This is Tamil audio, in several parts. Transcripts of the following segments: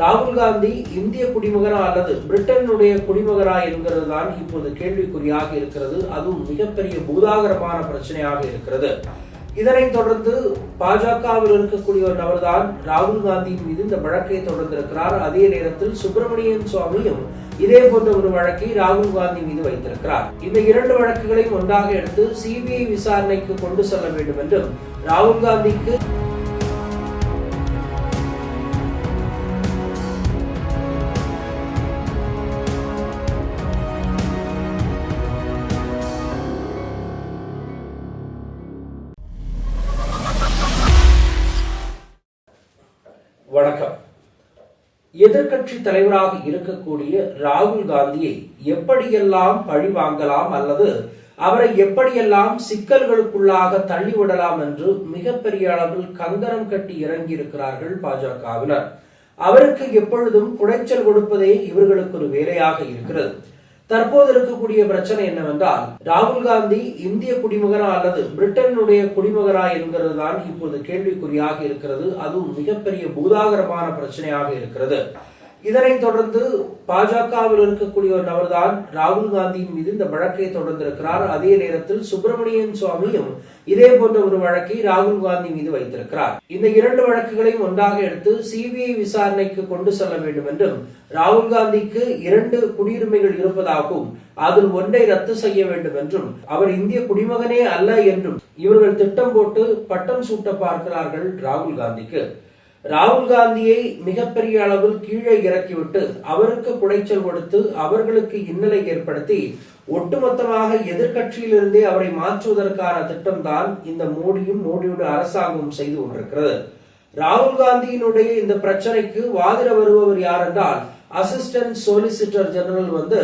ராகுல் காந்தி இந்திய குடிமகனா அல்லது பிரிட்டனுடைய குடிமகனா என்கிறது தான் இப்போது கேள்விக்குறியாக இருக்கிறது. அதுவும் மிகப்பெரிய பூதாகரமான பிரச்சனையாக இருக்கிறது. இதனைத் தொடர்ந்து பாஜகவில் இருக்கக்கூடிய ஒரு நபர்தான் ராகுல் காந்தியின் மீது இந்த வழக்கை தொடர்ந்திருக்கிறார். அதே நேரத்தில் சுப்பிரமணியன் சுவாமியும் இதே போன்ற ஒரு வழக்கை ராகுல் காந்தி மீது வைத்திருக்கிறார். இந்த இரண்டு வழக்குகளையும் ஒன்றாக எடுத்து சிபிஐ விசாரணைக்கு கொண்டு செல்ல வேண்டும் என்றும் ராகுல் காந்திக்கு வணக்கம். எதிர்க்கட்சி தலைவராக இருக்கக்கூடிய ராகுல் காந்தியை எப்படியெல்லாம் பழி வாங்கலாம் அல்லது அவரை எப்படியெல்லாம் சிக்கல்களுக்குள்ளாக தள்ளிவிடலாம் என்று மிகப்பெரிய அளவில் கங்கணம் கட்டி இறங்கி இருக்கிறார்கள் பாஜகவினர். அவருக்கு எப்பொழுதும் குடைச்சல் கொடுப்பதே இவர்களுக்கு ஒரு வேலையாக இருக்கிறது. தற்போது இருக்கக்கூடிய பிரச்சனை என்னவென்றால் ராகுல் காந்தி இந்திய குடிமகனா அல்லது பிரிட்டனுடைய குடிமகனா என்கிறது தான் இப்போது கேள்விக்குறியாக இருக்கிறது. அதுவும் மிகப்பெரிய பூதாகரமான பிரச்சனையாக இருக்கிறது. இதனைத் தொடர்ந்து பாஜகவில் இருக்கக்கூடிய ஒரு நபர்தான் ராகுல் காந்தியின் மீது இந்த வழக்கை தொடர்ந்திருக்கிறார். அதே நேரத்தில் சுப்பிரமணியன் சுவாமியும் இதே போன்ற ஒரு வழக்கை ராகுல் காந்தி மீது வைத்திருக்கிறார். இந்த இரண்டு வழக்குகளையும் ஒன்றாக எடுத்து சிபிஐ விசாரணைக்கு கொண்டு செல்ல வேண்டும் என்றும் ராகுல் காந்திக்கு இரண்டு குடியுரிமைகள் இருப்பதாகவும் அதில் ஒன்றை ரத்து செய்ய வேண்டும் என்றும் அவர் இந்திய குடிமகனே அல்ல என்றும் இவர்கள் திட்டம் போட்டு பட்டம் சூட்ட பார்க்கிறார்கள் ராகுல் காந்திக்கு. ராகுல் காந்தியை மிகப்பெரிய அளவில் கீழே இறக்கிவிட்டு அவருக்கு குடைச்சல் கொடுத்து அவர்களுக்கு இன்னலை ஏற்படுத்தி ஒட்டுமொத்தமாக எதிர்கட்சியிலிருந்தே அவரை மாற்றுவதற்கான திட்டம்தான் இந்த மோடியும் மோடியோட அரசாங்கமும் செய்து கொண்டிருக்கிறது. ராகுல் காந்தியினுடைய இந்த பிரச்சனைக்கு வாதிட வருபவர் யார் என்றால் அசிஸ்டன்ட் சொலிசிட்டர் ஜெனரல் வந்து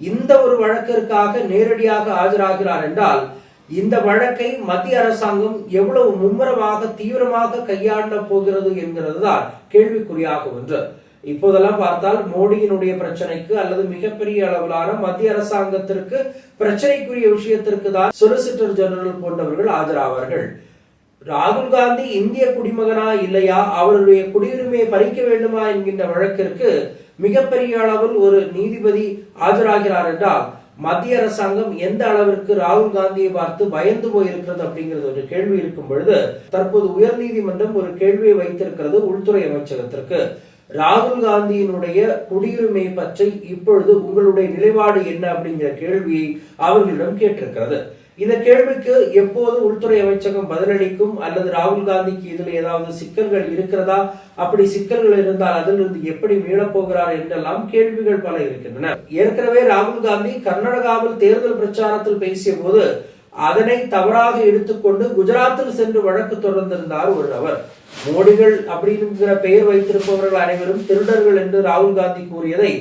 இந்த ஒரு வழக்கிற்காக நேரடியாக ஆஜராகிறார் என்றால் இந்த வழக்கை மத்திய அரசாங்கம் எவ்வளவு மும்முரமாக தீவிரமாக கையாண்ட போகிறது என்கிறது தான் கேள்விக்குறியாக ஒன்று. இப்போதெல்லாம் பார்த்தால் மோடியினுடைய பிரச்சனைக்கு அல்லது மிகப்பெரிய அளவிலான மத்திய அரசாங்கத்திற்கு பிரச்சனைக்குரிய விஷயத்திற்கு தான் சொலிசிட்டர் ஜெனரல் போன்றவர்கள் ஆஜராவார்கள். ராகுல் காந்தி இந்திய குடிமகனா இல்லையா? அவருடைய குடியுரிமையை பறிக்க வேண்டுமா என்கின்ற வழக்கிற்கு மிகப்பெரிய அளவில் ஒரு நீதிபதி ஆஜராகிறார் என்றால் மத்திய அரசாங்கம் எந்த அளவிற்கு ராகுல் காந்தியை பார்த்து பயந்து போயிருக்கிறது அப்படிங்கிறது ஒரு கேள்வி இருக்கும் பொழுது தற்போது உயர்நீதிமன்றம் ஒரு கேள்வியை வைத்திருக்கிறது உள்துறை அமைச்சகத்திற்கு. ராகுல் காந்தியினுடைய குடியுரிமை பற்றி இப்பொழுது உங்களுடைய நிலைப்பாடு என்ன அப்படிங்கிற கேள்வியை அவர்களிடம் கேட்டிருக்கிறது. இந்த கேள்விக்கு எப்போது உள்துறை அமைச்சகம் பதிலளிக்கும் அல்லது ராகுல் காந்திக்கு இதில் ஏதாவது சிக்கல்கள் இருக்கிறதா? அப்படி சிக்கல்கள் இருந்தால் அதிலிருந்து எப்படி மீளப் போகிறார் என்றெல்லாம் கேள்விகள் பல இருக்கின்றன. ஏற்கனவே ராகுல் காந்தி கர்நாடகாவில் தேர்தல் பிரச்சாரத்தில் பேசிய போது அதனை தவறாக எடுத்துக்கொண்டு குஜராத்தில் சென்று வழக்கு தொடர்ந்திருந்தார் ஒரு நபர். மோடிகள் அப்படிங்கிற பெயர் வைத்திருப்பவர்கள் அனைவரும் திருடர்கள் என்று ராகுல் காந்தி கூறியதை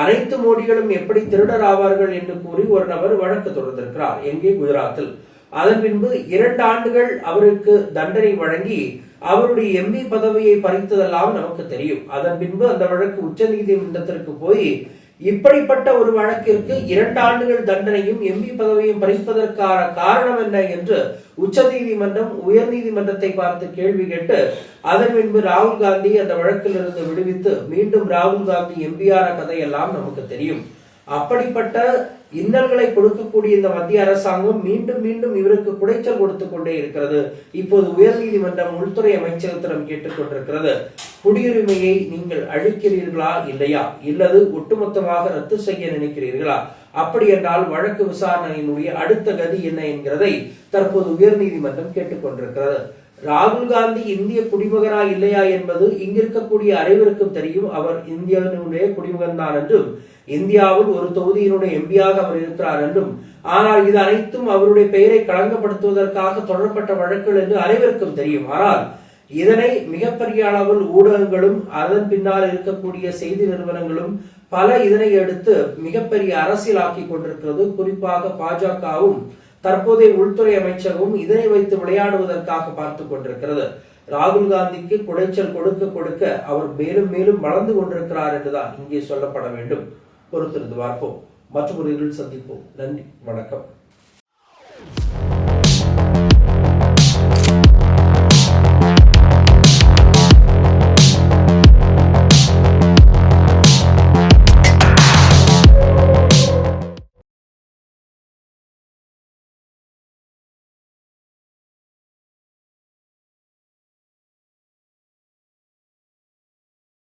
அனைத்து மோடிகளும் எப்படி திருடர் ஆவார்கள் என்று கூறி ஒரு நபர் வழக்கு தொடர்ந்திருக்கிறார் எங்கே? குஜராத்தில். அதன் பின்பு இரண்டு ஆண்டுகள் அவருக்கு தண்டனை வழங்கி அவருடைய எம்பி பதவியை பறித்ததெல்லாம் நமக்கு தெரியும். அதன் பின்பு அந்த வழக்கு உச்ச நீதிமன்றத்திற்கு போய் இப்படிப்பட்ட ஒரு வழக்கிற்கு இரண்டு ஆண்டுகள் தண்டனையும் எம்பி பதவியும் பறிப்பதற்கான காரணம் என்ன என்று உச்ச நீதிமன்றம் உயர் நீதிமன்றத்தை பார்த்து கேள்வி கேட்டு அதன் பின்பு ராகுல் காந்தி அந்த வழக்கிலிருந்து விடுவித்து மீண்டும் ராகுல் காந்தி எம்பியான கதையெல்லாம் நமக்கு தெரியும். அப்படிப்பட்ட இன்னல்களை கொடுக்கக்கூடிய இந்த மத்திய அரசாங்கம் மீண்டும் மீண்டும் இவருக்கு குடைச்சல் கொடுத்து கொண்டே இருக்கிறது. இப்போது உயர்நீதிமன்றம் உள்துறை அமைச்சகத்திடம் கேட்டுக்கொண்டிருக்கிறது குடியுரிமையை நீங்கள் அழிக்கிறீர்களா இல்லையா? இல்லது ஒட்டுமொத்தமாக ரத்து செய்ய நினைக்கிறீர்களா? அப்படி என்றால் வழக்கு விசாரணையினுடைய அடுத்த கதி என்ன என்கிறதை தற்போது உயர்நீதிமன்றம் கேட்டுக்கொண்டிருக்கிறது ராகுல் காந்தி இந்திய குடிமகனா இல்லையா என்பது இங்கிருக்கக்கூடிய அனைவருக்கும் தெரியும். அவர் இந்தியாவினுடைய குடிமகன் தான் என்றும் இந்தியாவில் ஒரு தொகுதியினுடைய எம்பியாக அவர் இருக்கிறார் என்றும் ஆனால் இது அனைத்தும் அவருடைய பெயரை களங்கப்படுத்துவதற்காக தொடரப்பட்ட வழக்குகள் என்று அனைவருக்கும் தெரியும். ஆனால் இதனை மிகப்பெரிய அளவில் ஊடகங்களும் அதன் பின்னால் இருக்கக்கூடிய செய்தி நிறுவனங்களும் பல இதனை எடுத்து மிகப்பெரிய அரசியலாக்கி கொண்டிருக்கிறது. குறிப்பாக பாஜகவும் தற்போதைய உள்துறை அமைச்சகமும் இதனை வைத்து விளையாடுவதற்காக பார்த்து கொண்டிருக்கிறது. ராகுல் காந்திக்கு குடைச்சல் கொடுக்க கொடுக்க அவர் மேலும் மேலும் வளர்ந்து கொண்டிருக்கிறார் என்றுதான் இங்கே சொல்லப்பட வேண்டும். பொறுத்திருந்து பார்ப்போம். மற்றொரு சந்திப்போம். நன்றி. வணக்கம்.